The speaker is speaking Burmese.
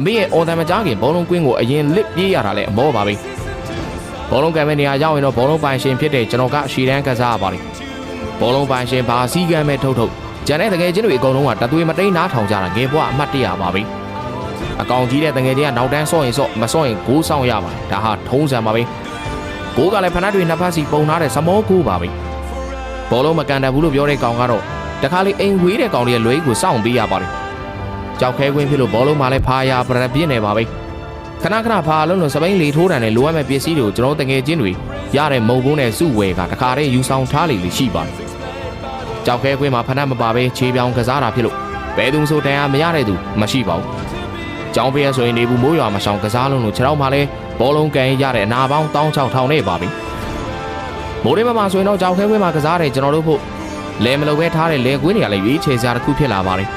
အမေရဲ့အော်တန်မကြားခင်ဘောလုံးကွင်းကိုအရင်လစ်ပြေးရတာလည်းအမောပါပဲဘောလုံးကံမဲ့နေရာရောက်ရင်တော့ဘောလုံးပိုင်ရှင်ဖြစ်တဲ့ကျွန်တော်ကအရှီတန်းကစားရပါတယ်ဘောလုံးပိုင်ရှင်ဘာစည်းကမ်းမဲ့ထုတ်ထုတ်ကျန်တဲ့တကယ်ချင်းတွေအကုန်လုံးကတသွေးမတိန်နားထောင်ကြတာငယ်ဘွားအမှတ်တရပါပဲအကောင်ကြီးတဲ့တကယ်ချင်းကနောက်တန်းဆော့ရင်ဆော့မဆော့ရင်ဂိုးဆောင်ရပါတယ်ဒါဟာထုံးစံပါပဲဂိုးကလည်းဖနက်တွေနှစ်ဖက်စီပုံထားတဲ့စမောဂိုးပါပဲဘောလုံးမကန်တတ်ဘူးလို့ပြောတဲ့ကောင်ကတော့တခါလေအိမ်ဝေးတဲ့ကောင်တွေရဲ့လွဲကိုစောင့်ပေးရပါတယ် ကြောက်ခဲခွင်းဖြစ်လို့ဘောလုံးမှလည်းဖာယာပရပြင်းနေပါပဲခဏခဏဖာလုံးလို့စပိန်လေထိုးတန်နဲ့လိုအပ်မဲ့ပစ္စည်းတွေကိုကျွန်တော်တငယ်ချင်းတွေရတဲ့မုံဘုံနဲ့စုဝဲကတခါတည်းယူဆောင်ထားလေလေရှိပါတယ်ကြောက်ခဲခွင်းမှာဖနက်မပါပဲခြေပြောင်ကစားတာဖြစ်လို့ဘယ်သူမှဆိုတန်အားမရတဲ့သူမရှိပါဘူးကျောင်းဖေးရဆိုရင်နေဘူးမိုးရွာမဆောင်ကစားလုံးလို့ခြေထောက်မှလည်းဘောလုံးကန်ရတဲ့အနာပေါင်း16000နဲ့ပါပြီမိုးရေမမှာဆိုရင်တော့ကြောက်ခဲခွင်းမှာကစားတယ်ကျွန်တော်တို့ဖို့လဲမလို့ပဲထားတဲ့လဲကွင်းတွေကလည်းရွေးချယ်စရာတစ်ခုဖြစ်လာပါတယ်